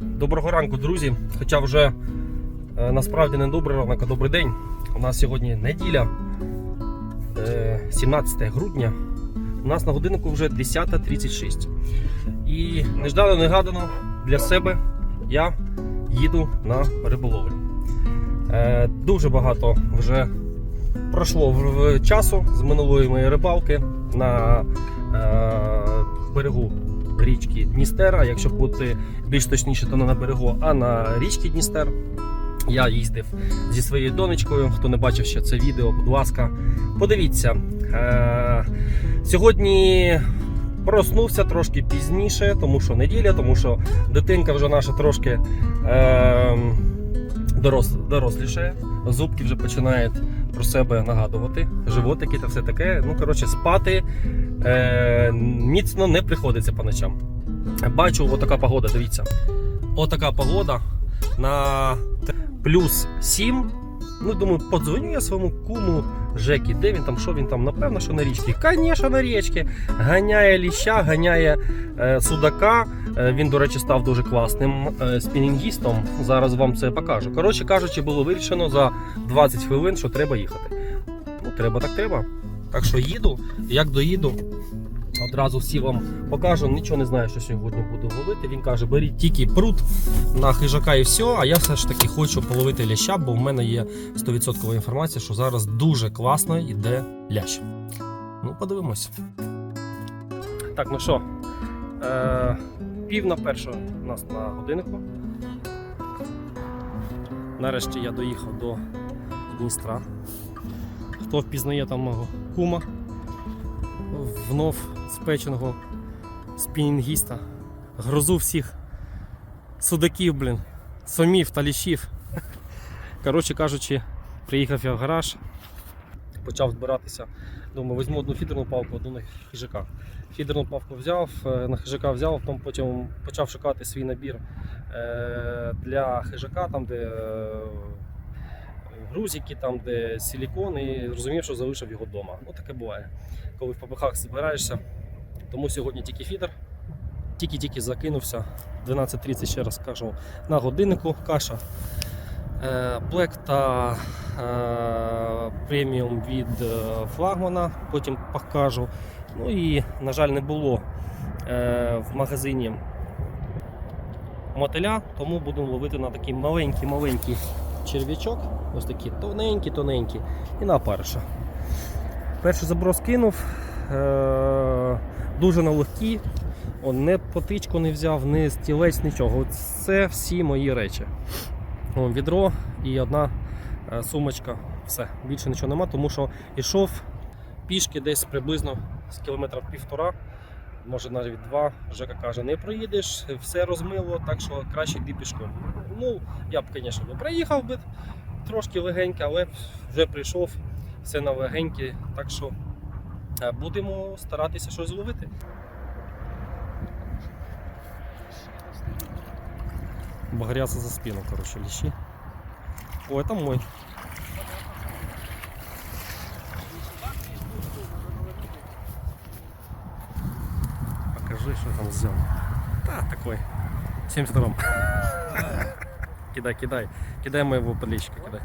Доброго ранку, друзі. Хоча вже е, насправді не добрий ранок, а добрий день. У нас сьогодні неділя, е, 17 грудня. У нас на годиннику вже 10.36. І неждано негадано для себе я їду на риболовлю. Е, Дуже багато вже пройшло часу з минулої моєї рибалки на е, берегу річки Дністера. Якщо бути більш точніше, то не на берегу, а на річці Дністер. Я їздив зі своєю донечкою. Хто не бачив ще це відео, будь ласка, подивіться. Е, сьогодні проснувся трошки пізніше, тому що неділя, тому що дитинка вже наша трошки е, дорос, дорослішає. Зубки вже починають про себе нагадувати, животики та все таке. Ну, коротше, спати е, міцно не приходиться по ночам. Бачу, отака погода, дивіться. Отака погода на плюс 7. Ну, думаю, подзвоню я своєму куму Жекі, де він там, що він там, напевно, що на річці. Звісно, на річці. Ганяє ліща, ганяє е, судака. Е, він, до речі, став дуже класним е, спінінгістом. Зараз вам це покажу. Коротше кажучи, було вирішено за 20 хвилин, що треба їхати. Ну, треба, так треба. Так що їду, як доїду, одразу всі вам покажу. Нічого не знаю, що сьогодні буду ловити. Він каже, беріть тільки прут на хижака і все. А я все ж таки хочу половити ляща, бо в мене є 100% інформація, що зараз дуже класно йде лящ. Ну, подивимось. Так, ну що, е, пів на першу у нас на годиннику. Нарешті я доїхав до Дністра. Хто впізнає там мого кума, внов спеченого спінінгіста, грозу всіх судаків, блін, сомів та ліщів. Коротше кажучи, приїхав я в гараж, почав збиратися. Думаю, візьму одну фідерну палку, одну на хижака. Фідерну палку взяв, е, на хижака взяв, потім почав шукати свій набір е, для хижака, там де е, грузики, там де силікон, і зрозумів, що залишив його вдома. Ну таке буває, коли в попихах збираєшся. Тому сьогодні тільки фідер. Тільки-тільки закинувся. 12.30 ще раз кажу на годиннику каша. Блек та е, преміум від е, флагмана, потім покажу. Ну і, на жаль, не було е, в магазині мотиля, тому будемо ловити на такий маленький-маленький черв'ячок. Ось такі тоненькі-тоненькі. І на опариша. Перший заброс кинув. Е, дуже налегкі. Он не потичку не взяв, не стілець, нічого. Це всі мої речі. Вон, відро і одна е, сумочка. Все, більше нічого нема, тому що йшов пішки десь приблизно з кілометра півтора, може навіть два. Жека каже, не проїдеш, все розмило, так що краще йди пішком. Ну, я б, звісно, не проїхав би трошки легенько, але вже прийшов все на легеньке, так що е, будемо старатися щось зловити. Багряться за спину, короче, лещи. О, это мой. Взял. Да, такой. 70 грамм. Кидай, кидай. Кидай моего подлещика, кидай.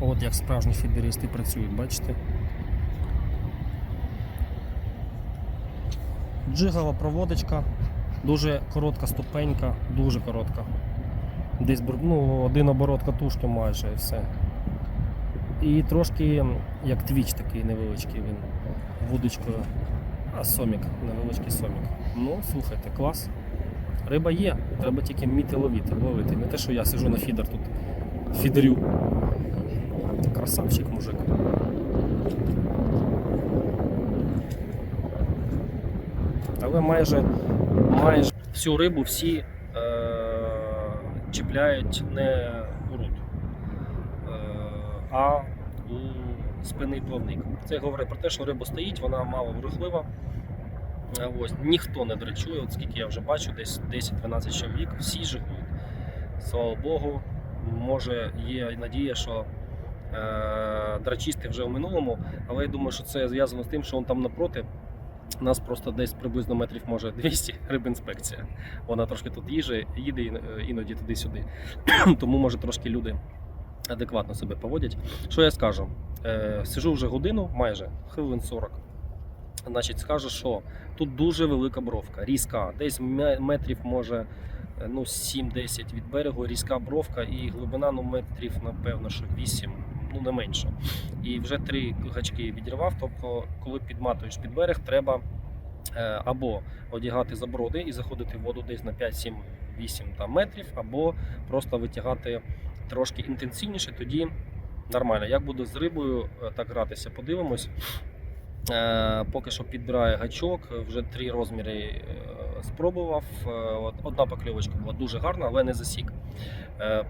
От як справжні фідерісти працюють, бачите? Джигова проводочка, дуже коротка ступенька, дуже коротка. Десь ну, один оборот катушки майже і все. І трошки як твіч такий невеличкий він вудочкою. А сомік, невеличкий сомік. Ну, слухайте, клас. Риба є, треба тільки вміти ловити, ловити. Не те, що я сижу на фідер тут фідерю. Красавчик мужик. Але майже, майже всю рибу всі е, чіпляють не у рот, е, а у спинний плавник. Це говорить про те, що риба стоїть, вона мало рухлива. Е, Ось, ніхто не драчує, от скільки я вже бачу, десь 10-12 чоловік, всі жигують. Слава Богу, може є надія, що е, драчисти вже в минулому, але я думаю, що це зв'язано з тим, що он там напроти нас просто десь приблизно метрів може 200 рибінспекція. Вона трошки тут їже, їде іноді туди-сюди. Тому може трошки люди адекватно себе поводять. Що я скажу? Е, сижу вже годину, майже хвилин 40. Значить, скажу, що тут дуже велика бровка, різка. Десь метрів може е, ну, 7-10 від берегу, різка бровка і глибина ну, метрів, напевно, що 8, ну не менше. І вже три гачки відірвав. Тобто, коли підматуєш під берег, треба е, або одягати заброди і заходити в воду десь на 5-7-8 метрів, або просто витягати трошки інтенсивніше, тоді нормально. Як буде з рибою е, так гратися, подивимось. Е, Поки що підбираю гачок, вже три розміри е, спробував. Одна покльовочка була дуже гарна, але не засік.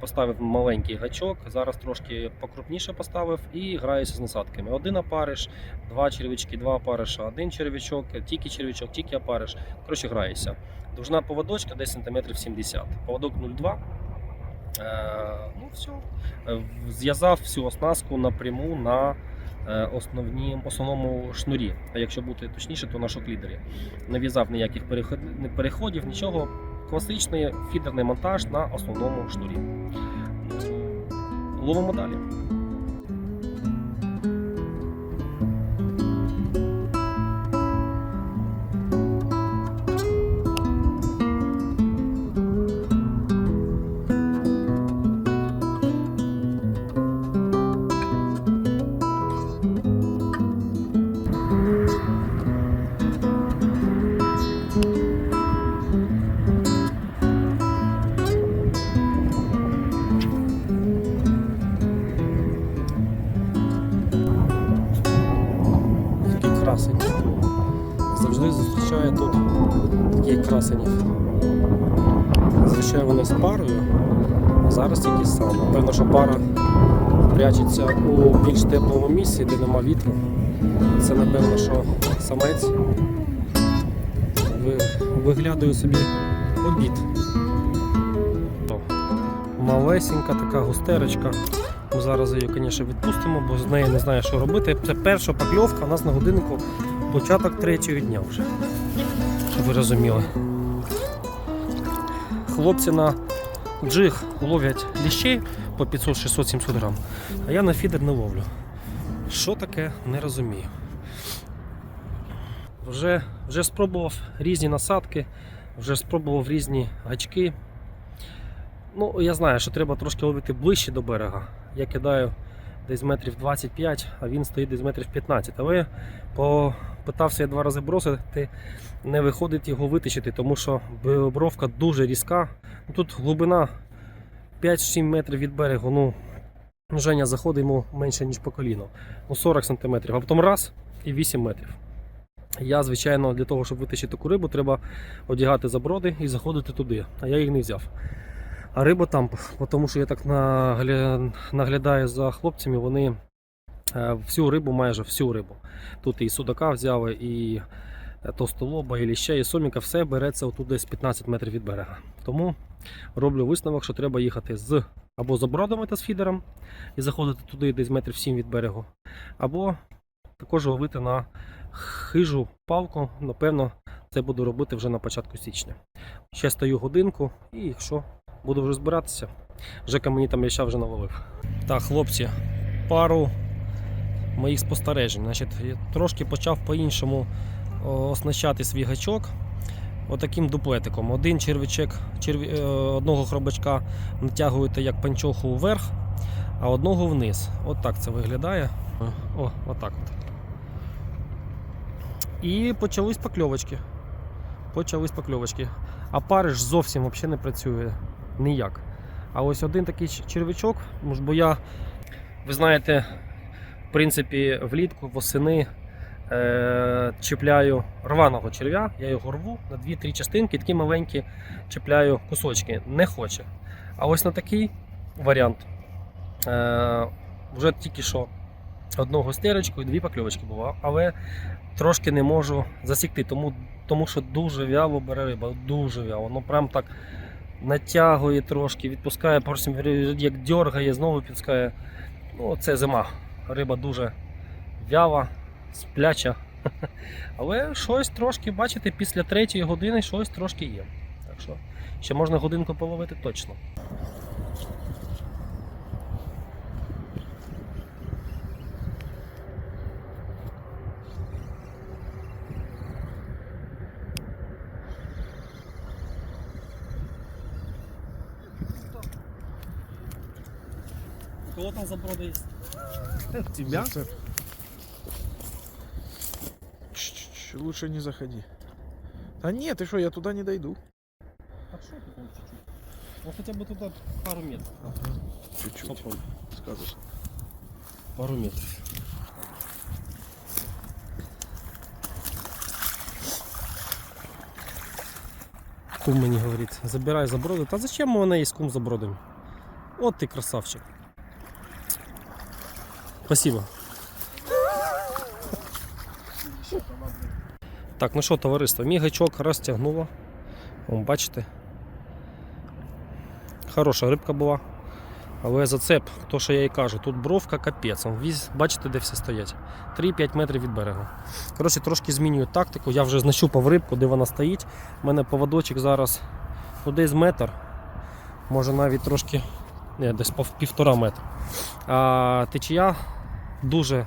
Поставив маленький гачок, зараз трошки покрупніше поставив і граюся з насадками. Один опариш, два червячки, два опариша, один червячок, тільки червячок, тільки опариш. Коротше, граюся. Довжина поводочка десь сантиметрів 70. Поводок 0,2. Е, ну все. Зв'язав всю оснастку напряму на е, основні, основному шнурі. А якщо бути точніше, то на шоклідері. Не в'язав ніяких переходів, нічого. Класичний фідерний монтаж на основному шнурі. Ловимо далі. Красень. Завжди зустрічаю тут таких красенів. Зазвичай вони з парою, а зараз тільки сам. Напевно, що пара прячеться у більш теплому місці, де нема вітру. Це напевно, що самець Ви- виглядаю собі обід. Малесенька така густерочка. Зараз її, звісно, відпустимо, бо з нею не знаю, що робити. Це перша покльовка у нас на годиннику початок третього дня вже. Щоб ви розуміли. Хлопці на джиг ловлять ліщей по 500, 600, 700 грам, а я на фідер не ловлю. Що таке, не розумію. Вже, вже спробував різні насадки, вже спробував різні гачки. Ну, я знаю, що треба трошки ловити ближче до берега. Я кидаю десь метрів 25, а він стоїть десь метрів 15. Але попитався я два рази бросити, не виходить його витащити, тому що бровка дуже різка. Ну, Тут глибина 5-7 метрів від берегу. Ну, Женя заходить йому менше, ніж по коліно. Ну, 40 см, а потім раз і 8 метрів. Я, звичайно, для того, щоб витащити таку рибу, треба одягати заброди і заходити туди. А я їх не взяв. А риба там, тому що я так наглядаю за хлопцями, вони е, всю рибу, майже всю рибу. Тут і судака взяли, і товстолоба, і ліща, і соміка, все береться отут десь 15 метрів від берега. Тому роблю висновок, що треба їхати з або за бродами та з фідером і заходити туди десь метрів 7 від берегу, або також ловити на хижу палку. Напевно, це буду робити вже на початку січня. Ще стою годинку і якщо буду вже збиратися. Жека мені там ліща вже наловив. Так, хлопці, пару моїх спостережень. Значить, я трошки почав по-іншому оснащати свій гачок. Отаким дуплетиком. Один червячок черві, е, одного хробачка натягуєте як панчоху вверх, а одного вниз. От так це виглядає. О, отак от. І почались покльовочки. Почались покльовочки. А париж зовсім взагалі не працює ніяк. А ось один такий червячок, бо я, ви знаєте, в принципі, влітку, восени е, чіпляю рваного черв'я, я його рву на 2-3 частинки, такі маленькі чіпляю кусочки. Не хоче. А ось на такий варіант е, вже тільки що одного стерочку і дві покльовочки було, але трошки не можу засікти, тому, тому що дуже вяло бере риба, дуже вяло. Ну прям так натягує трошки, відпускає, потім як дергає, знову підпускає. Ну, це зима. Риба дуже вява, спляча, Але щось трошки, бачите, після третьої години щось трошки є. Так що ще можна годинку половити точно. там заброда є? Тебя? Чш-чш, Лучше не заходи. А нет, ты что, я туда не дойду. А що ти там чуть-чуть? Ну хоча б туди пару метрів. Ага. Чуть-чуть. Попробуй. Скажешь. Пару метрів. Кум мені говорить, забирай заброди. Та зачем у мене є кум забродами? От ти красавчик. Спасибо. Так, ну що, товариство, мій гачок розтягнуло. Вон, бачите. Хороша рибка була. Але зацеп, то що я і кажу, тут бровка капець. Бачите, де всі стоять. 3-5 метрів від берега. Коротше, трошки змінюю тактику. Я вже знащупав рибку, де вона стоїть. У мене поводочок зараз ну, десь метр. Може навіть трошки. Не, десь півтора метра. А течія дуже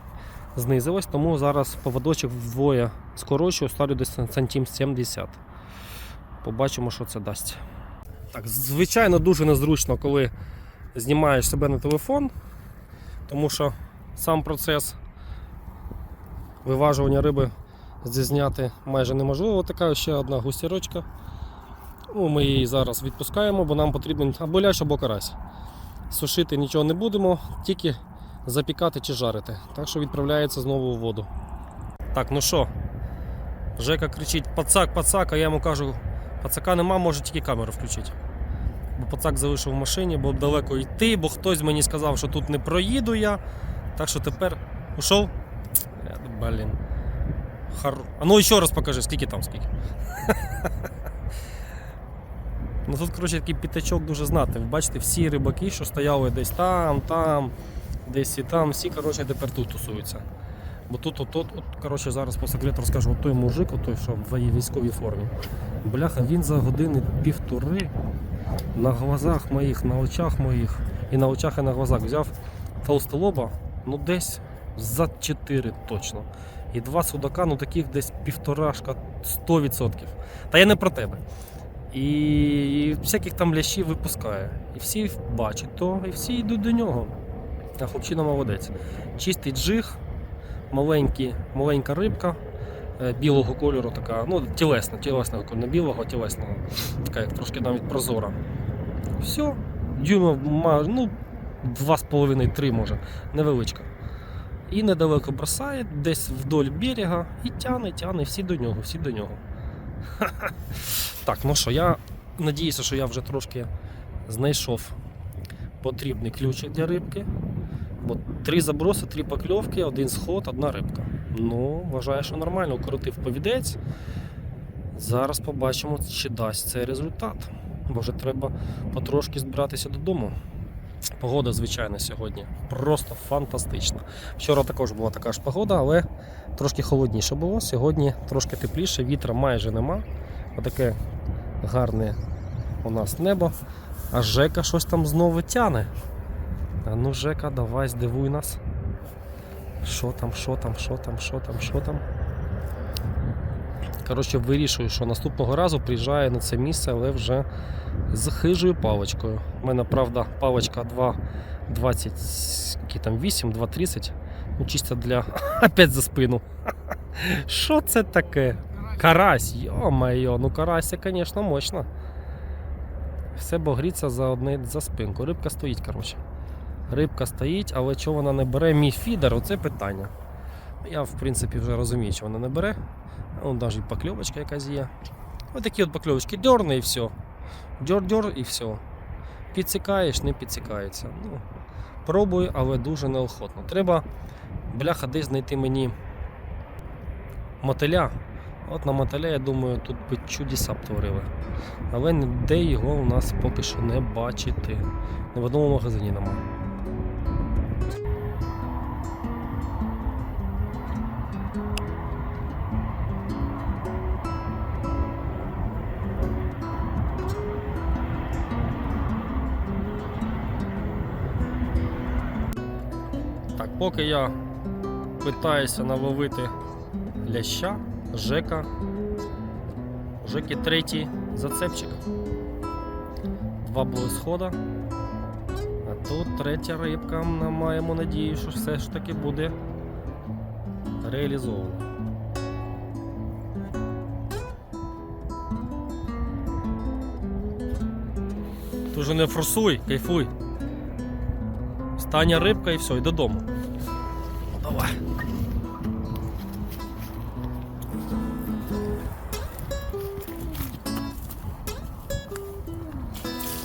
знизилась, тому зараз поводочок вдвоє скорочую, ставлю десь сантим 70. Побачимо, що це дасть. Так, звичайно, дуже незручно, коли знімаєш себе на телефон, тому що сам процес виважування риби зізняти майже неможливо. Така ще одна гусірочка. Ну, ми її зараз відпускаємо, бо нам потрібен або лящ, або карась. Сушити нічого не будемо, тільки запікати чи жарити. Так що відправляється знову у воду. Так, ну що, Жека кричить пацак, пацак, а я йому кажу, пацака нема, може тільки камеру включити бо пацак залишив в машині, бо далеко йти, бо хтось мені сказав, що тут не проїду я. Так що тепер ушов. Блін. Хар... А ну ще раз покажи, скільки там, скільки. Ну тут, коротше, такий п'ятачок дуже знатний. Ви бачите, всі рибаки, що стояли десь там, там, десь і там, всі коротше, тепер тут тусуються. Бо тут, от, от, от, коротше, зараз по секрету розкажу, от той мужик, от той, що в військовій формі. Бляха, він за години півтори на глазах моїх, на очах моїх і на очах і на глазах взяв толстолоба, ну десь за 4 точно. І два судака, ну таких десь півторашка 100%. Та я не про тебе. І, всяких там лящів випускає. І всі бачать то, і всі йдуть до нього. А хлопчина молодець. Чистий джиг, маленький, маленька рибка. е, Білого кольору така, ну тілесна, кольору, не білого, а тілесного. Така як трошки навіть прозора. Все. Дюйма, ну, 2,5-3 може, невеличка. І недалеко бросає, десь вдоль берега, і тяне, тяне, всі до нього, всі до нього. Так, ну що, я надіюся, що я вже трошки знайшов потрібний ключик для рибки. Бо три заброси, три покльовки, один сход, одна рибка. Ну, вважаю, що нормально, укоротив повідець. Зараз побачимо, чи дасть цей результат. Бо вже треба потрошки збиратися додому. Погода, звичайно, сьогодні просто фантастична. Вчора також була така ж погода, але трошки холодніше було. Сьогодні трошки тепліше, вітра майже нема. Отаке гарне у нас небо. А Жека щось там знову тяне. А ну, Жека, давай здивуй нас. Що там, що там, що там, що там, що там. Коротше, вирішую, що наступного разу приїжджаю на це місце, але вже з хижою паличкою. У мене, правда, паличка 2,20, які там 8, 2,30. Ну, чисто для. Опять за спину. Що це таке? Карась, йо-моє, ну карася, звісно, мощно. Все багріться за одне за спинку. Рибка стоїть, коротше. Рибка стоїть, але чого вона не бере мій фідер, оце питання. Я, в принципі, вже розумію, що вона не бере. Вон навіть покльовочка якась є. Ось такі от покльовочки. Дьорни і все. Дьор-дьор і все. Підсікаєш, не підсікається. Ну, пробую, але дуже неохотно. Треба, бляха, десь знайти мені мотиля. От на мотиля, я думаю, тут би чудеса б творили. Але ніде його у нас поки що не бачити. Ні в одному магазині немає. Поки я питаюся наловити ляща, Жека. Жеки третій зацепчик. Два були схода. А тут третя рибка. Ми маємо надію, що все ж таки буде реалізовано. Вже не форсуй, кайфуй. Остання рибка і все, і додому. Давай.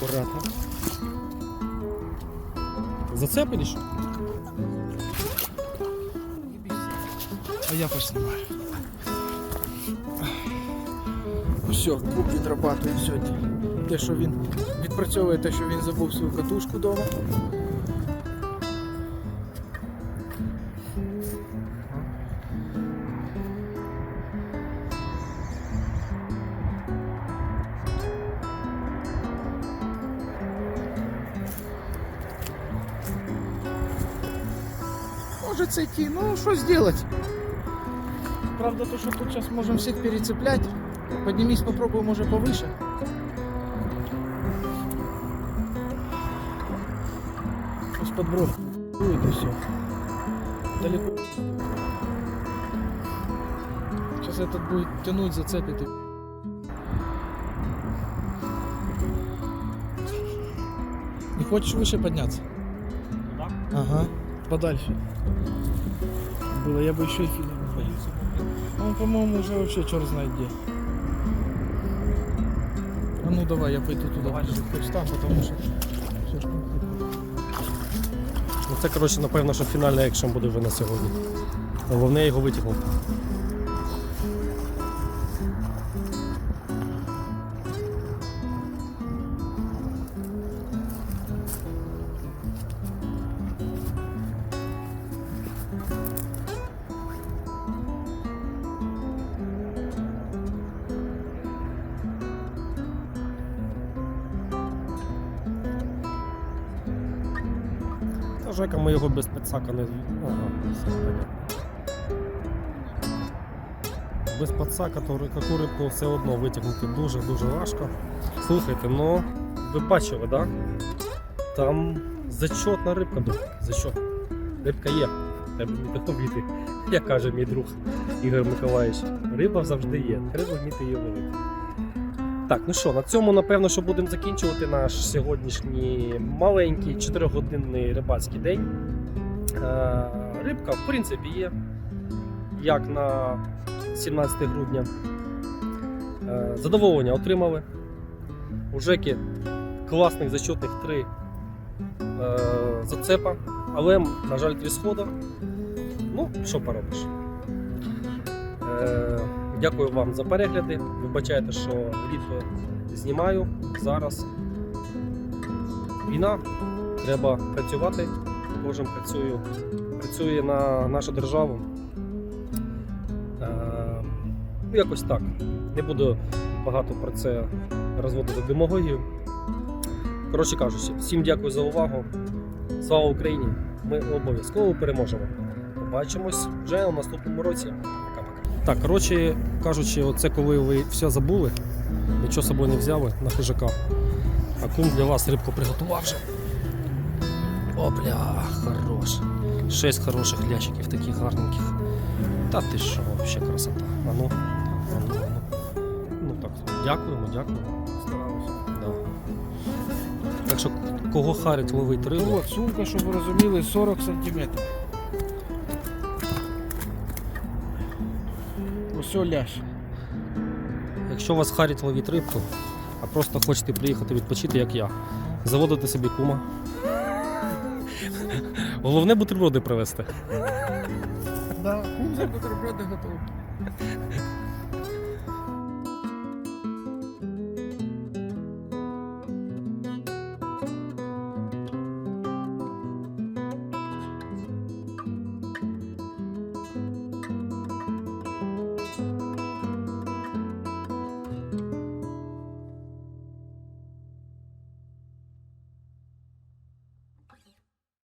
Аккуратно. Зацепились? А я поснимаю. Все, куб відрабатує сьогодні. Те, що він відпрацьовує те, що він забув свою катушку вдома. Може це йти, ну що зробити? Правда, то, что тут сейчас можем всех перецеплять. Поднимись, попробуй, может, повыше. Сейчас подбрось. Дует и все. Далеко. Сейчас этот будет тянуть, зацепит и... Не хочешь выше подняться? Да. Ага. Подальше. Было, я бы еще и фильм. Он, по-моему, уже вообще черт знает где. А ну давай, я пойду туда, Давай. хоть там, потому что... всё ж там. Ну це, коротше, напевно, що фінальний екшен буде вже на сьогодні. Головне його витягнути. Жека ми його без пацака не. Ага, все понятно. Без пацака то таку рибку все одно витягнути дуже-дуже важко. Слухайте, ну ви бачили, да? Там зачетна рибка була. Зачет. Рибка є. Треба вміти як каже мій друг Ігор Миколаївич. Риба завжди є. Треба вміти її ловити. Так, ну що, на цьому напевно, що будемо закінчувати наш сьогоднішній маленький 4-годинний рибацький день. Е, рибка, в принципі, є. Як на 17 грудня. Е, задоволення отримали. У Жеки класних зачетних три е, зацепа, але, на жаль, три схода. Ну, що поробиш. Дякую вам за перегляди. Вибачайте, що рідко знімаю зараз. Війна, треба працювати. Кожен працює, працює на нашу державу. Е, ну, якось так. Не буду багато про це розводити демагогію. Коротше кажучи, всім дякую за увагу. Слава Україні! Ми обов'язково переможемо. Побачимось вже у наступному році. Так, коротше кажучи, оце коли ви все забули, нічого з собою не взяли на хижака. А кум для вас рибку приготував вже. О, бля, хорош. Шесть хороших лящиків, таких гарненьких. Та ти що, взагалі красота. А ну, а ну, а ну. Ну так, дякуємо, дякуємо. Старався. Да. Так що кого харить ловить рибу, от, сумка, щоб ви розуміли, 40 сантиметрів. О ляж. якщо вас харить ловіть рибку, а просто хочете приїхати відпочити, як я, заводити собі кума. Головне бутерброди привезти. Да, кум за бутерброди готовий.